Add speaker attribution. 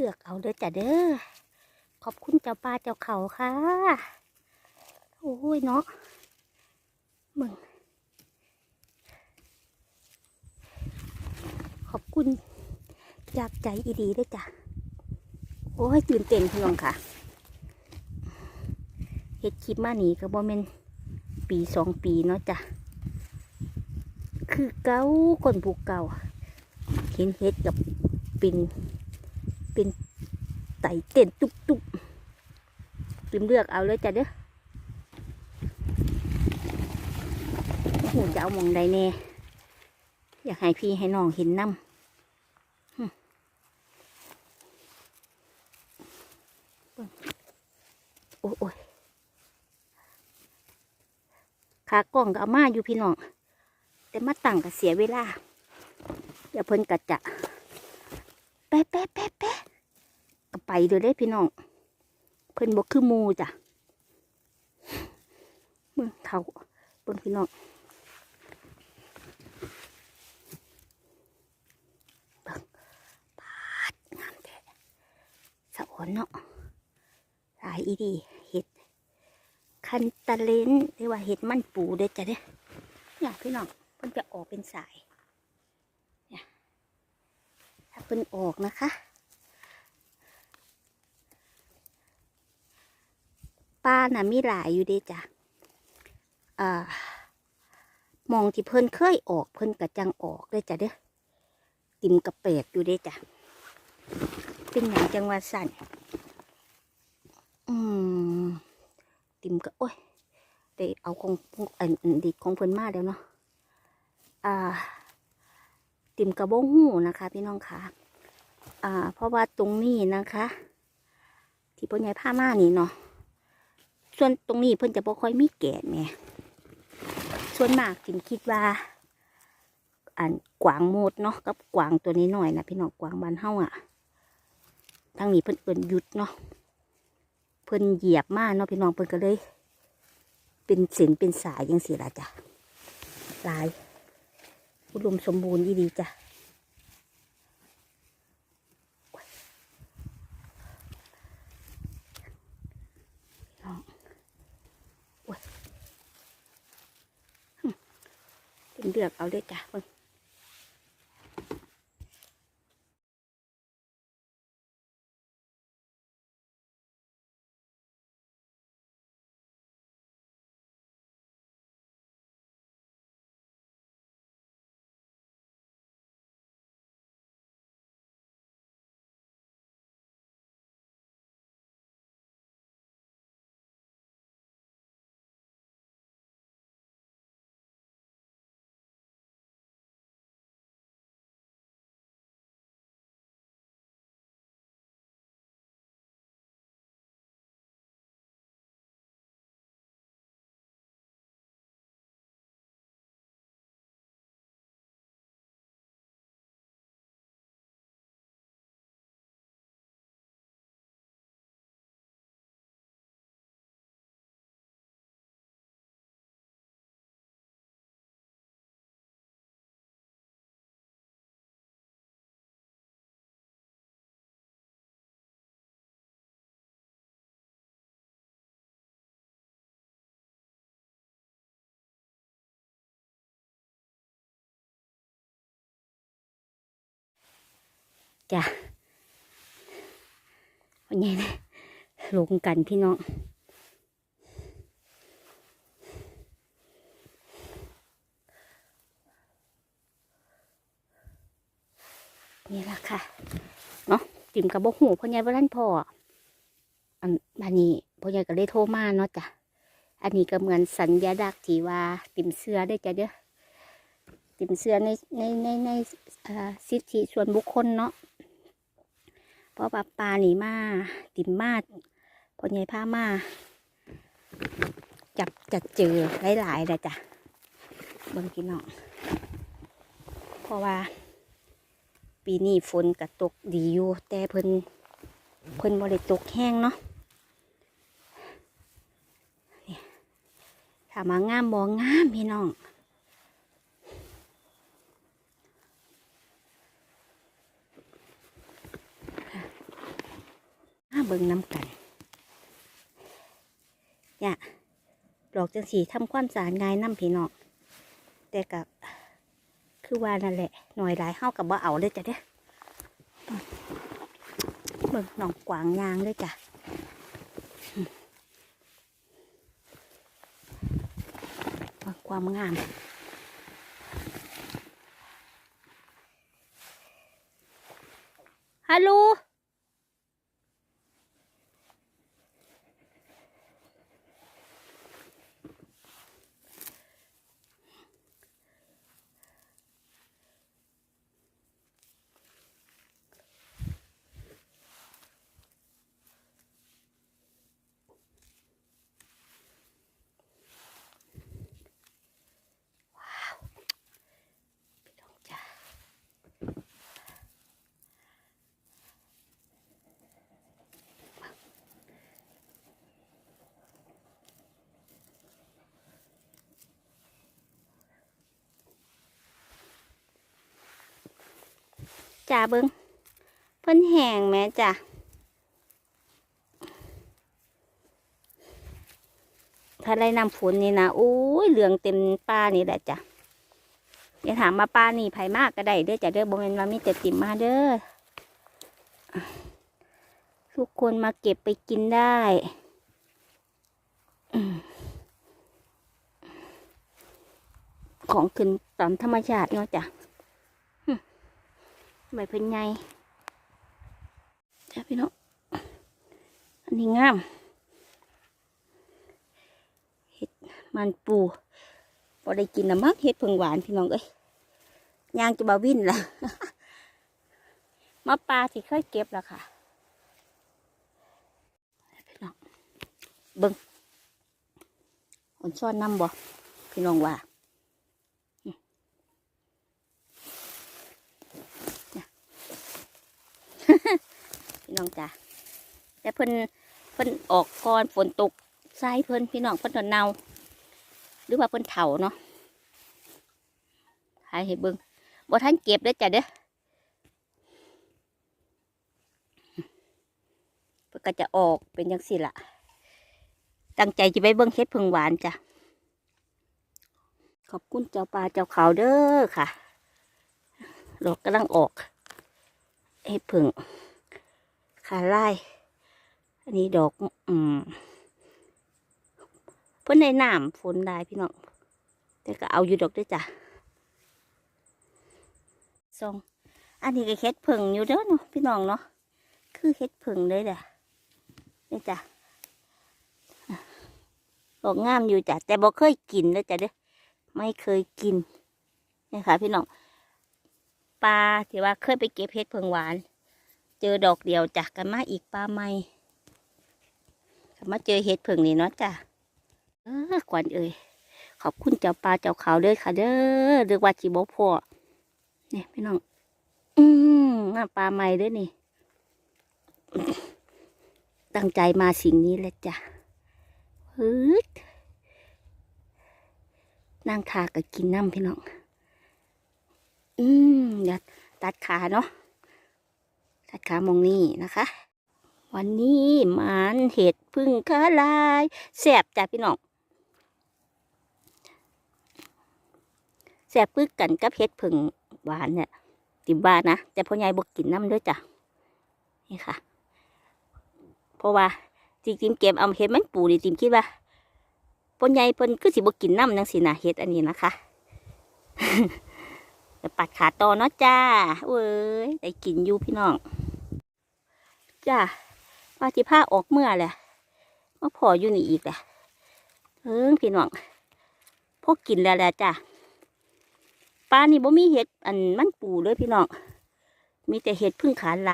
Speaker 1: ลือกเอาเด้อจ้ะเด้อขอบคุณเจ้าป่าเจ้าเขาค่ะโอ้ยเนาะมึงขอบคุณจากใจอีดีด้วยจ้ะโอ้ยตื่นเต้นพี่น้องค่ะเฮ็ดคลิปมานี่ก็บ่แม่นปีสองปีเนาะจ้ะคือเก้าคนผูกเก่าเห็นเฮ็ดกับป็นเป็น ไต่เต้นตุบตุบลืมเลือกเอาเลยจ้ะเด้อหูจะเอามองใดแน่อยากให้พี่ให้น้องเห็นน้ำโอ้ยขากล้องก็เอามาอยู่พี่น้อง แต่มาตั้งก็เสียเวลา เดี๋ยวเพิ่นก็จะแป๊ะแป๊ะแป๊ะแป๊ะ ก็ไปเดี๋ยได้พี่น้อง เพิ่นบอกคือมูจ้ะเบิ่งเขาเบิ่งพี่น้องบิ่งปาดงามแท้สะอนเนาะหลายอีดีเห็ด คันตะเลนหรือว่าเห็ดมันปูเด้อจ้ะเด้อเนี่ยพี่น้องเพิ่นจะออกเป็นสายเนี่ยถ้าเพิ่นออกนะคะ ปลาน่ะมีหลายอยู่เด้จ้ะอ่ามองที่เพิ่นเคยออกเพิ่นกระจังออกเด้จ้ะเด้อติมกระเปดอยู่เด้จ้ะเป็นอย่างจังหวัดสั่นอืมติมก็โอ้ยได้เอาของอันดิดของเพิ่นมาแล้วเนาะอ่า ติมกระบงหูนะคะ พี่น้องค่ะอ่า เพราะว่าตรงนี้นะคะ ที่พ่อใหญ่ผ้ามานี่เนาะ ส่วนตรงนี้เพิ่นจะบ่ค่อยมีแกนไงส่วนมากติมคิดว่า อันกวางโมดเนาะกับกวางตัวนี้หน่อยนะพี่น้องกวางบานเฮาอะทางนี้เพิ่นเอิ้นหยุดเนาะเพิ่นเหยียบมากเนาะพี่น้องเพิ่นก็เลย เป็นเส้นเป็นสายยังสิล่ะจ้ะลายอุดมสมบูรณ์ดีจ้ะพี่น้องโอ้ยหึ เลือกเอาเลยจ้ะเพิ่ง จ้ะวันนี้นะลงกันพี่น้องนี่ละค่ะ เนาะติ่มกับบกหูพ่อใหญ่บ้านพ่ออันบานนี้พ่อใหญ่ก็เลยโทรมาเนาะจ้ะ อันนี้ก็เหมือนสัญญาดักที่ว่า ติ่มเสื้อได้จ้ะเด้อติ่มเสื้อในในในในอ่าสิทธิส่วนบุคคลเนาะ ราะว่าปลาหนีมาติ่มมาพอใหญ่พามา จับจัดเจอหลายๆเลยจ้ะเบิ่งพี่น้องเพราะว่า ปีนี้ฝนก็ตกดีอยู่แต่เพิ่นเพิ่นบ่ได้ตกแห้งเนาะถามมางามบ่งามพี่น้อง เบิ่งน้ำกันเนี่ยดอกจังสีทำความสะอาดง่ายน้ำพี่น้องแต่กับคือว่านั่นแหละหน่อยหลายเฮากับบ่เอาเลยจ้ะเด้เบิ่งหนองกวางยางเลยจ้ะเบ่งความงาม จ้าเบิงเพิ่นแห้งแม่จ้ะถ้าได้นำฝนนี่นะโอ้ยเหลืองเต็มป่านี่แหละจ้ะอย่าถามมาป้านี่ไผมากก็ได้เด้อจ้ะเด้อบ่แม่นว่ามีแต่ติ่มมาเด้อทุกคนมาเก็บไปกินได้ของขึ้นตามธรรมชาติเนาะจ้ะ ใบเพิ่นใหญ่จ้ะพี่น้องอันนี้งามเห็ดมันปูพอได้กินนะมักเห็ดเพิ่งหวานพี่น้องเอ้ยยางจะบาวินละมาปลาที่เคยเก็บแล้วค่ะพี่น้องเบิ้งคนซ่อนน้ำบ่พี่น้องว่าอืมเนี่ย พี่น้องจ้ะแต่เพิ่นเพิ่นออกก่อนฝนตกใส่เพิ่นพี่น้องเพิ่นตอนเนาหรือว่าเพิ่นเถาเนาะหายให้เบิ่งบ่ทันเก็บเด้จ้ะเด้อเพิ่นก็จะออกเป็นจังซี่ล่ะตั้งใจจะไปเบิ่งเฮ็ดผึ่งหวานจ้ะขอบคุณเจ้าป่าเจ้าเขาเด้อค่ะดอกกำลังออกเฮ็ดผึ่ง ขาไล่อันนี้ดอก อืมเพิ่นในน้ำฝนได้พี่น้องแต่ก็เอาอยู่ดอกด้วยจ้ะทรงอันนี้ก็เฮ็ดผึ่งอยู่เด้อเนาะพี่น้องเนาะคือเฮ็ดผึ่งเลยแหละนี่จ้ะดอกงามอยู่จ้ะแต่บ่เคยกินเลยจ้ะเด้อไม่เคยกินนี่ค่ะ พี่น้องปลาที่ว่าเคยไปเก็บเฮ็ดผึ่งหวาน เจอดอกเดียวจ้ะกันมาอีกปลาใหม่ก็มาเจอเฮ็ดผึ่งนี่เนาะจ้ะเออขวัญเอ่ยขอบคุณเจ้าปลาเจ้าขาวเด้อค่ะเด้อเรียกว่าจีบพอเนี่ยพี่น้อง อืมปลาใหม่เด้อนี่ ตั้งใจมาสิ่งนี้แหละจ้ะฮึดนั่งทากับกินน้ำพี่น้อง อืมอย่าตัดขาเนาะ ตัดขามองนี่นะคะ วันนี้มานเห็ดพึ่งคาลายแสบจ้ะพี่น้องแสบปึ๊กกันกับเห็ดผึ่งหวานเนี่ยติบ้านนะแต่พ่อใหญ่บอกกินน้ำด้วยจ้ะนี่ค่ะ เพราะว่าจริงๆเก็บเอาเห็ดมันปูนี่ติมคิดว่าพ่อใหญ่เพิ่นคือสิบอกกินน้ำนังสินะเห็ดอันนี้นะคะ จะปัดขาต่อเนาะจ้า เว้ยได้กินอยู่พี่น้อง จ้าว่าที่ผ้าออกเมื่อแหละมาพออยู่นี่อีกแหละเอิงพี่น้องพวกกินแล้วแหละจ้าปลานี่บ่มีเห็ดอันมันปูเลยพี่น้อง มีแต่เห็ดพึ่งขาละ